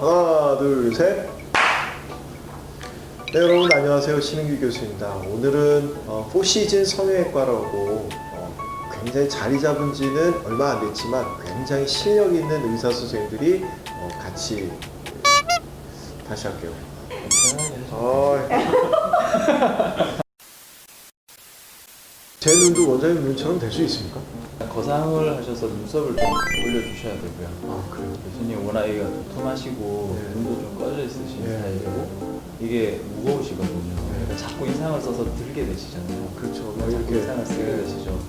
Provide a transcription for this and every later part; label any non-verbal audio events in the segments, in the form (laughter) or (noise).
하나, 둘, 셋. 네, 여러분 안녕하세요. 신은규 교수입니다. 오늘은 어, 포시즌 성형외과라고 어, 굉장히 자리 잡은 지는 얼마 안 됐지만 굉장히 실력 있는 의사 선생님들이 어, 같이 다시 할게요. 아, (laughs) 제 눈도 원장님 눈처럼 될 수 있습니까? 거상을 하셔서 눈썹을 좀 올려주셔야 되고요. 아, 그래요? 교수님 워낙 애가 두툼하시고 네. 눈도 좀 꺼져 있으신 네. 스타일이고 이게 무거우시거든요. 네. 자꾸 인상을 써서 들게 되시잖아요. 그렇죠. 막 이렇게 인상을 쓰게 되시죠.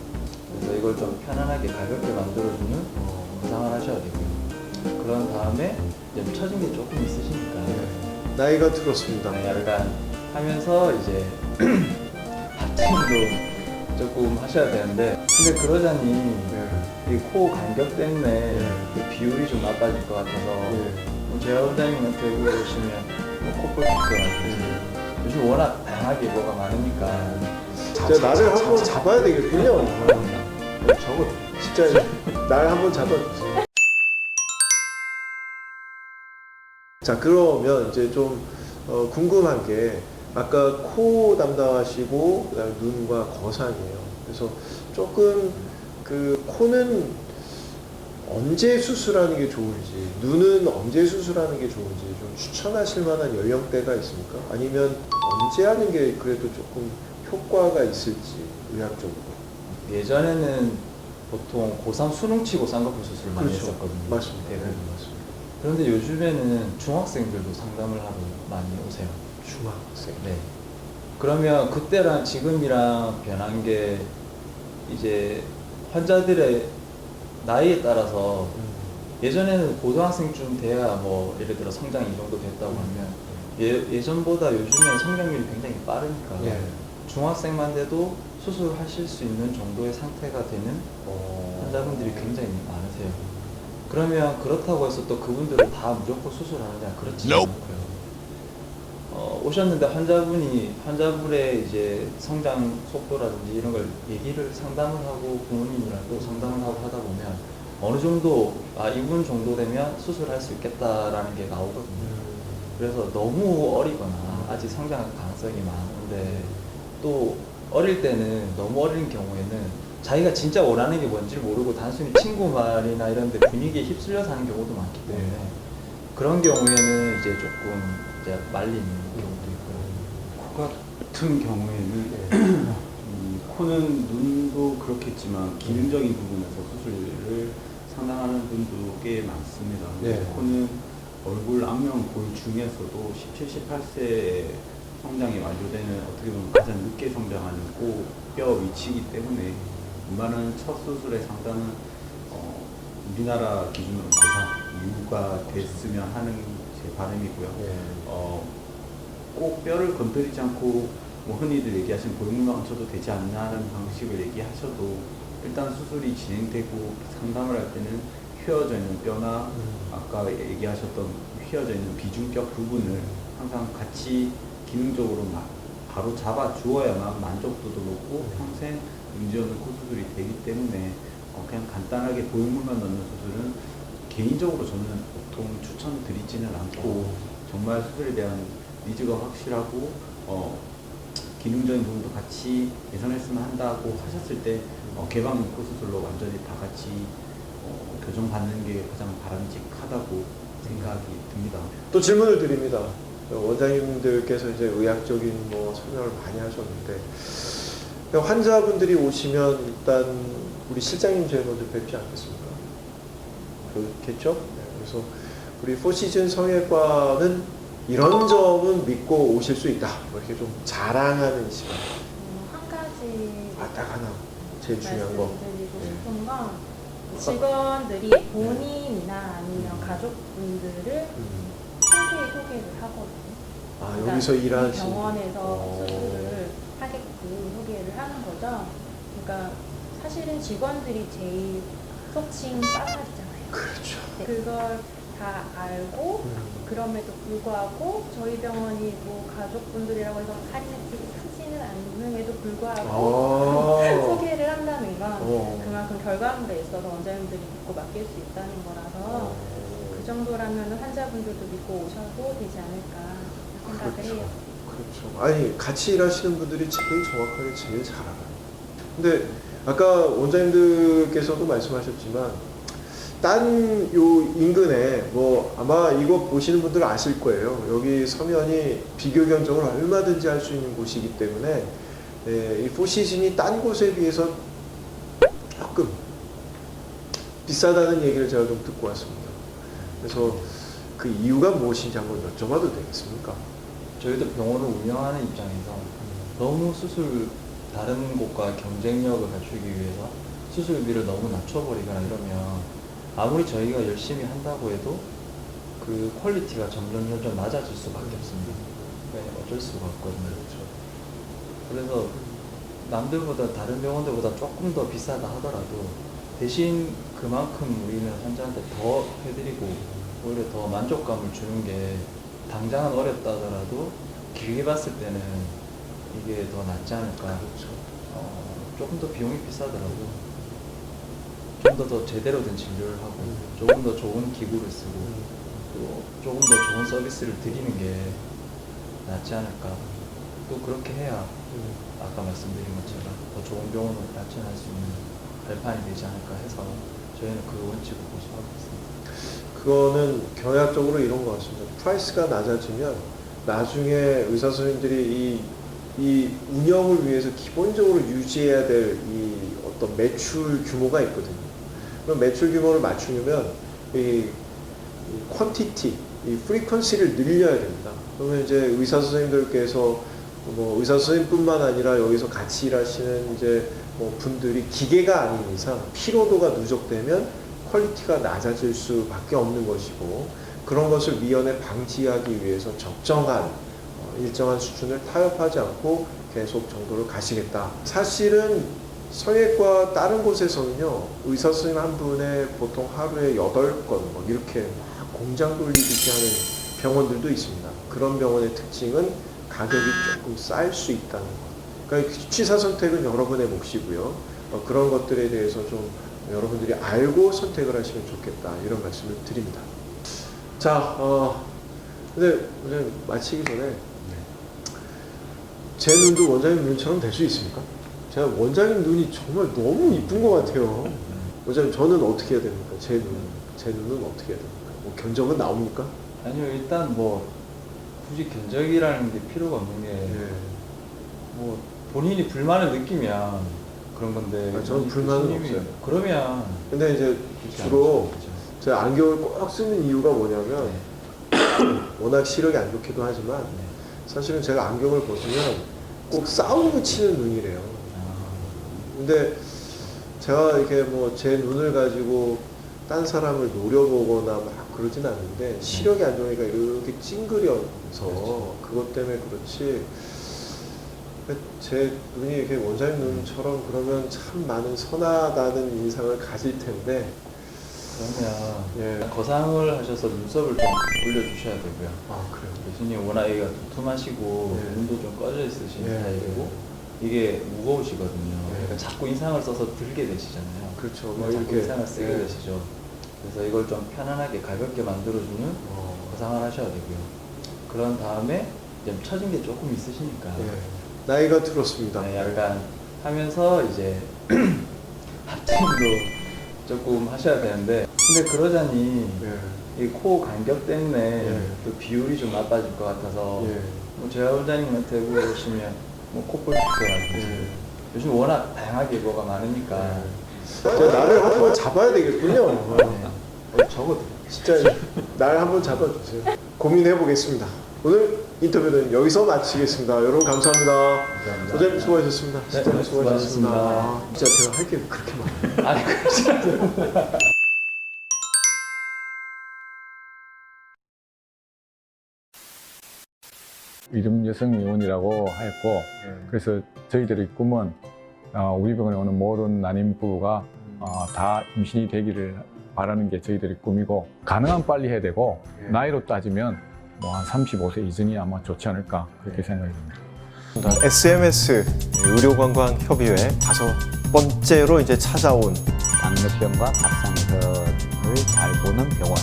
그래서 이걸 좀 편안하게 가볍게 만들어주는 어, 거상을 하셔야 되고요. 그런 다음에 이제 처진 게 조금 있으시니까 네. 나이가 들었습니다. 네, 약간 하면서 이제 (clears throat) 합침도 조금 하셔야 되는데 근데 그러자니 네. 이코 간격 때문에 네. 그 비율이 좀 나빠질 것 같아서 네. 뭐 제가 원장님한테 물어보시면 뭐 코뿔소라든지 요즘 워낙 다양하게 뭐가 많으니까 진짜 나를 한 번 잡아야 되겠군요. 저거 진짜 날 한 번 잡아주세요. 자 그러면 이제 좀 어, 궁금한 게 아까 코 담당하시고 그다음에 눈과 거상이에요. 그래서 조금 그 코는 언제 수술하는 게 좋은지 눈은 언제 수술하는 게 좋은지 좀 추천하실 만한 연령대가 있습니까? 아니면 언제 하는 게 그래도 조금 효과가 있을지 의학적으로. 예전에는 보통 고3 수능 치고 쌍꺼풀 많이 그렇죠. 했었거든요. 맞습니다. 대부분. 네, 맞습니다. 그런데 요즘에는 중학생들도 상담을 하러 많이 오세요. 중학생. 네. 그러면 그때랑 지금이랑 변한 게 이제 환자들의 나이에 따라서 음. 예전에는 고등학생쯤 돼야 뭐 예를 들어 성장이 이 정도 됐다고 하면 예, 예전보다 요즘에는 성장률이 굉장히 빠르니까 예. 중학생만 돼도 수술하실 수 있는 정도의 상태가 되는 어. 환자분들이 굉장히 많으세요. 그러면 그렇다고 해서 또 그분들은 다 무조건 수술하느냐 그렇지 않고요. 어, 오셨는데 환자분이 환자분의 이제 성장 속도라든지 이런 걸 얘기를 상담을 하고 부모님이랑 또 상담을 하고 하다 보면 어느 정도 아 이분 정도 되면 수술할 수 있겠다라는 게 나오거든요. 음. 그래서 너무 어리거나 아직 성장 가능성이 많은데 또 어릴 때는 너무 어린 경우에는 자기가 진짜 원하는 게 뭔지 모르고 단순히 친구 말이나 이런 데 분위기에 휩쓸려서 하는 경우도 많기 때문에 네. 그런 경우에는 이제 조금 이제 말리는 경우도 있고요. 코 같은 경우에는 네. 음, 코는 눈도 그렇겠지만 기능적인 부분에서 수술을 상당하는 분도 꽤 많습니다. 네. 코는 얼굴 안면 볼 중에서도 17, 18세에 성장이 완료되는 어떻게 보면 가장 늦게 성장하는 코 뼈 위치이기 때문에 웬만한 첫 수술의 상담은 어, 우리나라 기준으로 고3 이후가 됐으면 하는 제 바람이고요. 예. 어, 꼭 뼈를 건드리지 않고 뭐 흔히들 얘기하시는 보형물만 얹혀도 되지 않나라는 방식을 얘기하셔도 일단 수술이 진행되고 상담을 할 때는 휘어져 있는 뼈나 음. 아까 얘기하셨던 휘어져 있는 비중뼈 부분을 항상 같이 기능적으로 막 바로 잡아 주어야만 만족도도 높고 평생 문제없는 코수술이 되기 때문에 어, 그냥 간단하게 보형물만 넣는 수술은 개인적으로 저는 보통 추천드리지는 않고 정말 수술에 대한 니즈가 확실하고 어, 기능적인 부분도 같이 예상했으면 한다고 하셨을 때 어, 개방 코 수술로 완전히 다 같이 어, 교정받는 게 가장 바람직하다고 생각이 듭니다. 또 질문을 드립니다. 원장님들께서 이제 의학적인 뭐 설명을 많이 하셨는데 환자분들이 오시면 일단 우리 실장님 제일 먼저 뵙지 않겠습니까? 그렇겠죠? 네, 그래서 우리 포시즌 성형외과는 이런 점은 믿고 오실 수 있다. 뭐 이렇게 좀 자랑하는 시간. 음, 한 가지 아, 딱 하나. 제일 중요한 거. 말씀드리고 네. 싶은 건 직원들이 본인이나 아니면 가족분들을 음. 상세히 소개를 하거든요. 아, 그러니까 여기서 이 일하시 병원에서 어. 수술을 하게끔 소개를 하는 거죠. 그러니까 사실은 직원들이 제일 속칭 빠살이잖아요. 그렇죠. 네, 그걸 다 알고 음. 그럼에도 불구하고 저희 병원이 뭐 가족분들이라고 해서 카리네틱이 크지는 않음에도 불구하고 아. (laughs) 소개를 한다는 건 어. 그만큼 결과물에 있어서 원장님들이 믿고 맡길 수 있다는 거라서 어. 그 정도라면 환자분들도 믿고 오셔도 되지 않을까 생각을 그렇죠. 해요. 그렇죠. 아니 같이 일하시는 분들이 제일 정확하게 제일 잘 알아요. 근데 아까 원장님들께서도 말씀하셨지만 딴 요 인근에 뭐 아마 이거 보시는 분들 아실 거예요. 여기 서면이 비교 견적을 얼마든지 할 수 있는 곳이기 때문에 예, 이 포시즌이 딴 곳에 비해서 조금 비싸다는 얘기를 제가 좀 듣고 왔습니다. 그래서 그 이유가 무엇인지 한번 여쭤봐도 되겠습니까? 저희도 병원을 운영하는 입장에서 너무 수술 다른 곳과 경쟁력을 갖추기 위해서 수술비를 너무 낮춰버리거나 이러면 아무리 저희가 열심히 한다고 해도 그 퀄리티가 점점 점점 낮아질 수밖에 없습니다. 그러니까 어쩔 수가 없거든요. 그래서 남들보다 다른 병원들보다 조금 더 비싸다 하더라도 대신 그만큼 우리는 환자한테 더 해드리고 오히려 더 만족감을 주는 게 당장은 어렵다 하더라도 길게 봤을 때는 이게 더 낫지 않을까. 그렇죠. 어, 조금 더 비용이 비싸더라도 좀 더 더 제대로 된 진료를 하고 조금 더 좋은 기구를 쓰고 또 조금 더 좋은 서비스를 드리는 게 낫지 않을까. 또 그렇게 해야 아까 말씀드린 것처럼 더 좋은 병원으로 발전할 수 있는 발판이 되지 않을까 해서 저희는 그 원칙을 고수하고 있습니다. 그거는 경약적으로 이런 것 같습니다. 프라이스가 낮아지면 나중에 의사 선생님들이 이, 이 운영을 위해서 기본적으로 유지해야 될 이 어떤 매출 규모가 있거든요. 그럼 매출 규모를 맞추려면 이, 이 퀀티티, 이 프리퀀시를 늘려야 됩니다. 그러면 이제 의사 선생님들께서 뭐 의사 선생님뿐만 아니라 여기서 같이 일하시는 이제 뭐 분들이 기계가 아닌 이상 피로도가 누적되면 퀄리티가 낮아질 수밖에 없는 것이고 그런 것을 미연에 방지하기 위해서 적정한 어, 일정한 수준을 타협하지 않고 계속 정도를 가시겠다. 사실은 성형외과 다른 곳에서는요 의사 선생님 한 분에 보통 하루에 8건 뭐 이렇게 막 공장 돌리듯이 하는 병원들도 있습니다. 그런 병원의 특징은 가격이 조금 쌀 수 있다는 것. 그러니까 취사 선택은 여러분의 몫이고요. 어, 그런 것들에 대해서 좀 여러분들이 알고 선택을 하시면 좋겠다 이런 말씀을 드립니다. 자, 어, 근데 원장님 마치기 전에 제 눈도 원장님 눈처럼 될 수 있습니까? 제가 원장님 눈이 정말 너무 이쁜 것 같아요. 원장님 저는 어떻게 해야 됩니까? 제 눈, 제 눈은 어떻게 해야 됩니까? 뭐 견적은 나옵니까? 아니요 일단 뭐 굳이 견적이라는 게 필요가 없는 게 예. 뭐 본인이 불만을 느끼면 그런 건데 아, 저는 불만은 없어요. 그러면 근데 이제 주로. 제가 안경을 꼭 쓰는 이유가 뭐냐면 네. (clears throat) 워낙 시력이 안 좋기도 하지만 네. 사실은 제가 안경을 벗으면 꼭 싸움을 치는 눈이래요. 아, 근데 제가 이렇게 뭐 제 눈을 가지고 딴 사람을 노려보거나 막 그러진 않는데 시력이 안 좋으니까 이렇게 찡그려서 그렇죠. 그것 때문에 그렇지 제 눈이 이렇게 원장님 눈처럼 그러면 참 많은 선하다는 인상을 가질 텐데 그러면 예. 거상을 하셔서 눈썹을 좀 올려주셔야 되고요. 아 그래요. 교수님 워낙 얘가 두툼하시고 네. 눈도 좀 꺼져 있으신 예. 스타일이고 이게 무거우시거든요. 예. 그러니까 자꾸 인상을 써서 들게 되시잖아요. 그렇죠. 막막 자꾸 이렇게 인상을 쓰게 예. 되시죠. 그래서 이걸 좀 편안하게 가볍게 만들어주는 어. 거상을 하셔야 되고요. 그런 다음에 좀 처진 게 조금 있으시니까 예. 나이가 들었습니다. 네, 약간 하면서 이제 (clears throat) 합침도 조금 하셔야 되는데 근데 그러자니 예. 이코 간격 때문에 예. 또 비율이 좀 나빠질 것 같아서 예. 뭐 제가 원장님한테 물어보시면 뭐 콧볼 축소라든지 예. 요즘 워낙 다양하게 뭐가 많으니까 제가 나를 한번 잡아야 되겠군요. 네. 어, 적어도 진짜 날 한번 잡아주세요. 고민해 보겠습니다. 오늘 인터뷰는 여기서 마치겠습니다. 여러분 감사합니다. 감사합니다. 원장님 수고하셨습니다. 네, 진짜 수고하셨습니다. 수고하셨습니다. 아, 진짜 제가 할 게 그렇게 많아요. 아니 그렇지 않아요. 이름 여성의원이라고 하였고 그래서 저희들의 꿈은 어, 우리 병원에 오는 모든 난임 부부가 어, 다 임신이 되기를 바라는 게 저희들의 꿈이고 가능한 빨리 해야 되고 예. 나이로 따지면 뭐 한 35세 이전이 아마 좋지 않을까 그렇게 생각이 듭니다. SMS 의료관광협의회 다섯 번째로 이제 찾아온 당뇨병과 갑상선을 잘 보는 병원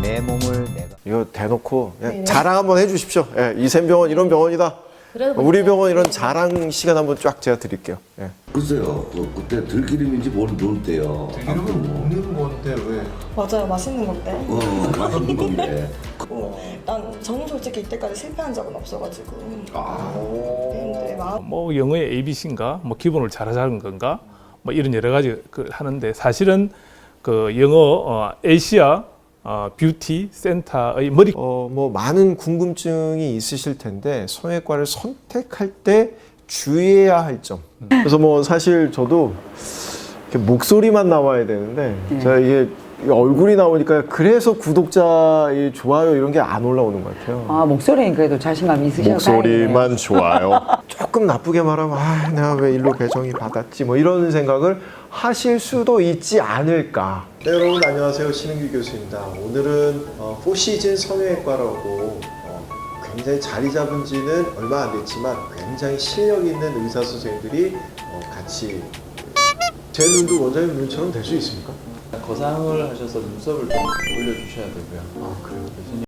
내 몸을 내가 이거 대놓고 그냥 네. 자랑 한번 해주십시오. 예, 이샘병원 이런 병원이다. 그래도 우리 병원 이런 자랑 시간 한번 쫙 제가 드릴게요. 예. 글쎄요, 그, 그때 들기름인지 뭘 넣을 때요. 뭐, 먹는 건데 왜? 맞아요. 맛있는 건데. 어, 맛있는 건데. 난 저는 솔직히 이때까지 실패한 적은 없어가지고. 아, 마음 뭐 영어의 ABC인가? 뭐 기본을 잘하자는 건가? 뭐 이런 여러 가지 그 하는데 사실은 그 영어 어, 에이시아 어, 뷰티 센터의 머리 어, 뭐 많은 궁금증이 있으실 텐데 성형외과를 선택할 때 주의해야 할 점. 그래서 뭐 사실 저도 이렇게 목소리만 나와야 되는데 제가 이게 얼굴이 나오니까 그래서 구독자 이 좋아요 이런 게 안 올라오는 것 같아요. 아 목소리는 그래도 자신감이 있으셔서 목소리만 좋아요. (laughs) 조금 나쁘게 말하면 아 내가 왜 일로 배정이 받았지 뭐 이런 생각을 하실 수도 있지 않을까. 네, 여러분 안녕하세요 신은규 교수입니다. 오늘은 어, 포시즌 성형외과라고 어, 굉장히 자리 잡은 지는 얼마 안 됐지만 굉장히 실력 있는 의사 선생님들이 어, 같이 제 눈도 원장님 눈처럼 될 수 있습니까? 거상을 하셔서 눈썹을 좀 올려주셔야 되고요. 아 그래요? 교수님.